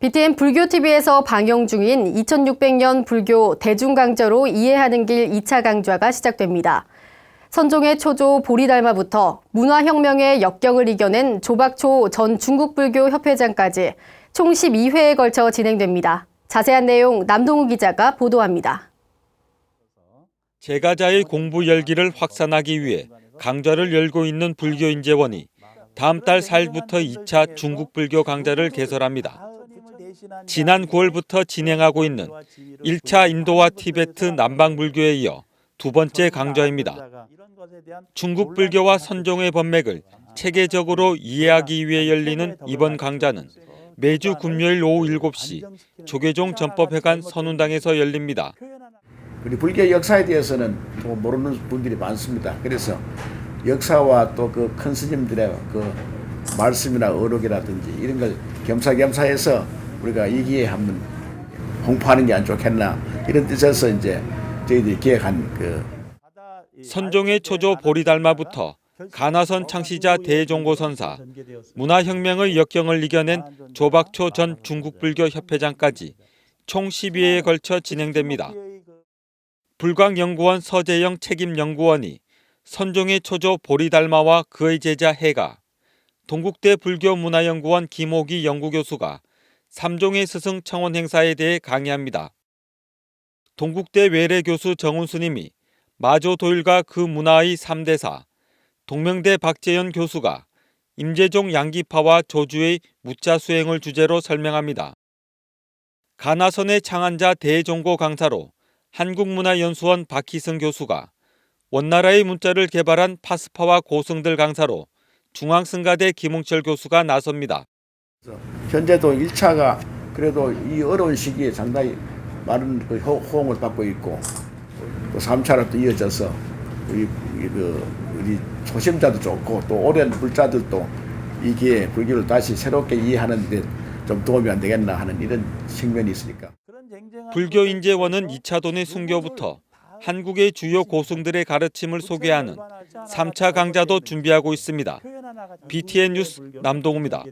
BTN 불교TV에서 방영 중인 2600년 불교 대중강좌로 이해하는 길 2차 강좌가 시작됩니다. 선종의 초조 보리달마부터 문화혁명의 역경을 이겨낸 조박초 전 중국불교협회장까지 총 12회에 걸쳐 진행됩니다. 자세한 내용 남동우 기자가 보도합니다. 제가자의 공부 열기를 확산하기 위해 강좌를 열고 있는 불교인재원이 다음 달 4일부터 2차 중국불교 강좌를 개설합니다. 지난 9월부터 진행하고 있는 1차 인도와 티베트 남방불교에 이어 두 번째 강좌입니다. 중국 불교와 선종의 법맥을 체계적으로 이해하기 위해 열리는 이번 강좌는 매주 금요일 오후 7시 조계종 전법회관 선운당에서 열립니다. 우리 불교 역사에 대해서는 또 모르는 분들이 많습니다. 그래서 역사와 또 그 큰 스님들의 그 말씀이나 어록이라든지 이런 걸 겸사겸사해서 우리가 이 기회에 한번 홍보하는 게 안 좋겠나 이런 뜻에서 이제 저희들이 기획한 그 선종의 초조 보리달마부터 가나선 창시자 대종고 선사, 문화혁명의 역경을 이겨낸 조박초 전 중국불교 협회장까지 총 12회에 걸쳐 진행됩니다. 불광연구원 서재영 책임연구원이 선종의 초조 보리달마와 그의 제자 해가, 동국대 불교문화연구원 김호기 연구교수가 삼종의 스승 청원 행사에 대해 강의합니다. 동국대 외래 교수 정훈 스님이 마조 도일과 그 문화의 3대사, 동명대 박재현 교수가 임재종 양기파와 조주의 무자 수행을 주제로 설명합니다. 가나선의 창안자 대종고 강사로 한국문화연수원 박희승 교수가 원나라의 문자를 개발한 파스파와 고승들 강사로 중앙승가대 김웅철 교수가 나섭니다. 현재도 1차가 그래도 이 어려운 시기에 상당히 많은 그 호- 호응을 받고 있고 또 3차로 또 이어져서 우리 우리 그 우리 초심자도 좋고 또 오랜 불자들도 이 기회에 불교를 다시 새롭게 이해하는 데 좀 도움이 안 되겠나 하는 이런 측면이 있으니까. 불교 인재원은 2차 돈의 순교부터 한국의 주요 고승들의 가르침을 소개하는 3차 강좌도 준비하고 있습니다. BTN 뉴스 남동우입니다.